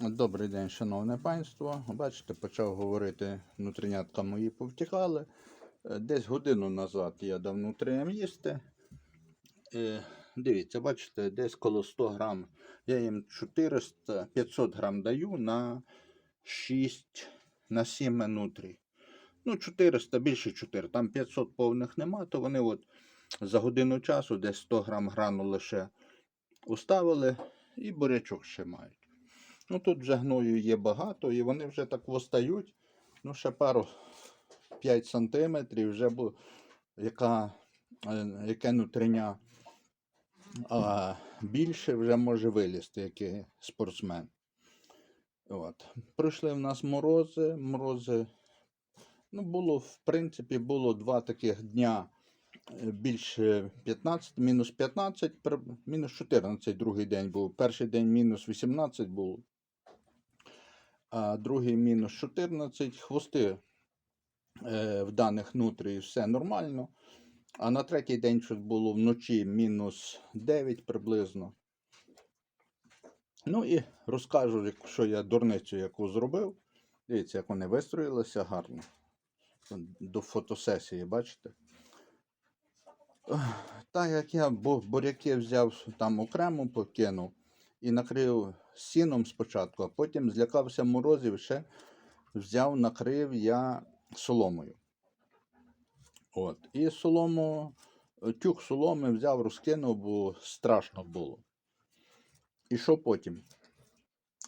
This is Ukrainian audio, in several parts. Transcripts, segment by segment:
Добрий день, шановне панство. Бачите, почав говорити, внутрінятка мої повтікали. Е, Десь годину назад я дав нутріям їсти. Е, Дивіться, бачите, десь коло 100 грам. Я їм 400, 500 грам даю на 6, на 7 нутрій. Ну, 400, більше 4. Там 500 повних нема, то вони от за годину часу десь 100 грам грану лише уставили і бурячок ще мають. Ну тут вже гною є багато, і вони вже так востають. Ну, ще пару 5 сантиметрів, вже бу, яка, е, яке нутриня а, більше вже може вилізти, який спортсмен. От. Пройшли в нас морози. Морози. Ну, було, в принципі, було два таких дня е, більше 15, мінус 15, мінус 14 другий день був. Перший день мінус 18 був а другий мінус 14. Хвости е, в даних нутрій все нормально. А на третій день щось було вночі мінус 9 приблизно. Ну і розкажу, що я дурницю яку зробив. Дивіться, як вони вистроїлися гарно. До фотосесії, бачите? Так як я буряки взяв там окремо покинув і накрив сіном спочатку, а потім злякався морозів, ще взяв, накрив я соломою. От. І солому, тюк соломи взяв, розкинув, бо страшно було. І що потім?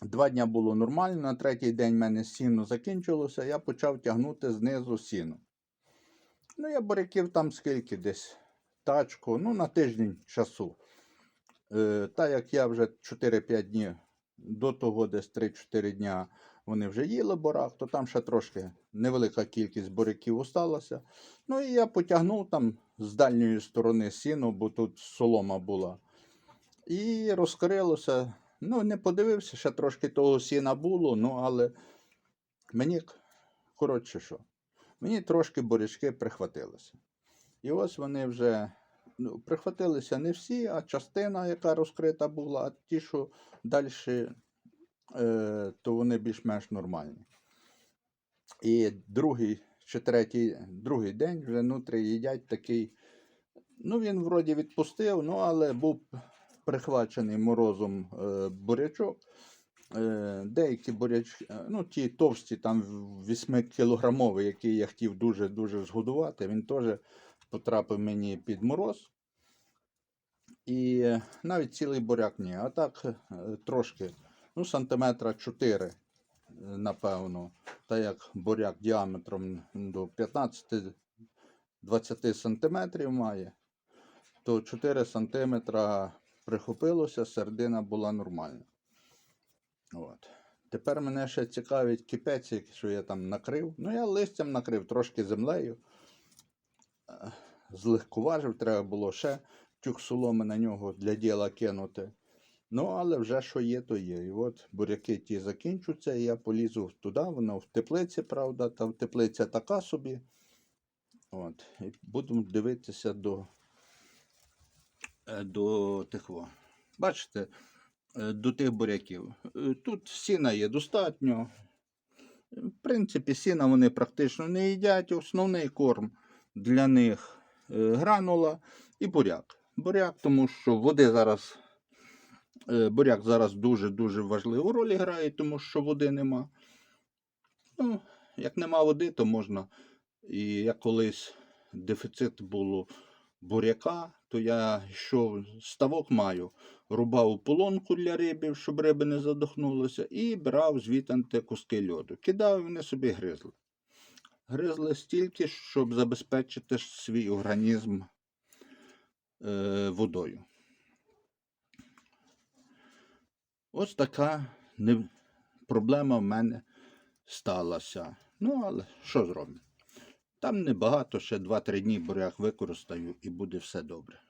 Два дня було нормально, на третій день в мене сіно закінчилося, я почав тягнути знизу сіно. Ну, я буряків там скільки десь тачку, ну, на тиждень часу. Е, та як я вже 4-5 днів, до того десь 3-4 дня вони вже їли борах, то там ще трошки невелика кількість буряків осталася. Ну і я потягнув там з дальньої сторони сіну, бо тут солома була. І розкрилося. Ну, не подивився, ще трошки того сіна було, ну але мені, коротше що, мені трошки бурячки прихватилися. І ось вони вже прихватилися не всі, а частина, яка розкрита була, а ті, що далі, е, то вони більш-менш нормальні. І другий чи третій, другий день вже внутрі їдять такий. Ну, він вроді відпустив, ну, але був прихвачений морозом е, бурячок. Е, деякі бурячки, е, ну, ті товсті, там 8-кілограмові, які я хотів дуже-дуже згодувати, він теж потрапив мені під мороз. І навіть цілий буряк ні. А так е, трошки, ну, сантиметра 4, е, напевно. Та як буряк діаметром до 15-20 сантиметрів має, то 4 сантиметра прихопилося, середина була нормальна. От. Тепер мене ще цікавить кипець, що я там накрив. Ну, я листям накрив трошки землею. Злегкуважив, треба було ще тюк соломи на нього для діла кинути. Ну, але вже що є, то є. І от буряки ті закінчуються, і я полізу туди, воно в теплиці, правда, там теплиця така собі. От. І будемо дивитися до, е, до тих. Бачите, е, до тих буряків. Е, Тут сіна є достатньо. В принципі, сіна вони практично не їдять. Основний корм для них е, гранула і буряк. Буряк, тому що води зараз. е, Буряк зараз дуже-дуже важливу роль грає, тому що води нема. Ну, як нема води, то можна. І як колись дефіцит було буряка, то я йшов, ставок маю, рубав полонку для рибів, щоб риби не задохнулися, і брав звітанте куски льоду. Кидав і вони собі гризли. Гризли стільки, щоб забезпечити свій організм е, водою. Ось така не... проблема в мене сталася. Ну, але що зробимо? Там небагато, ще 2-3 дні буряк використаю і буде все добре.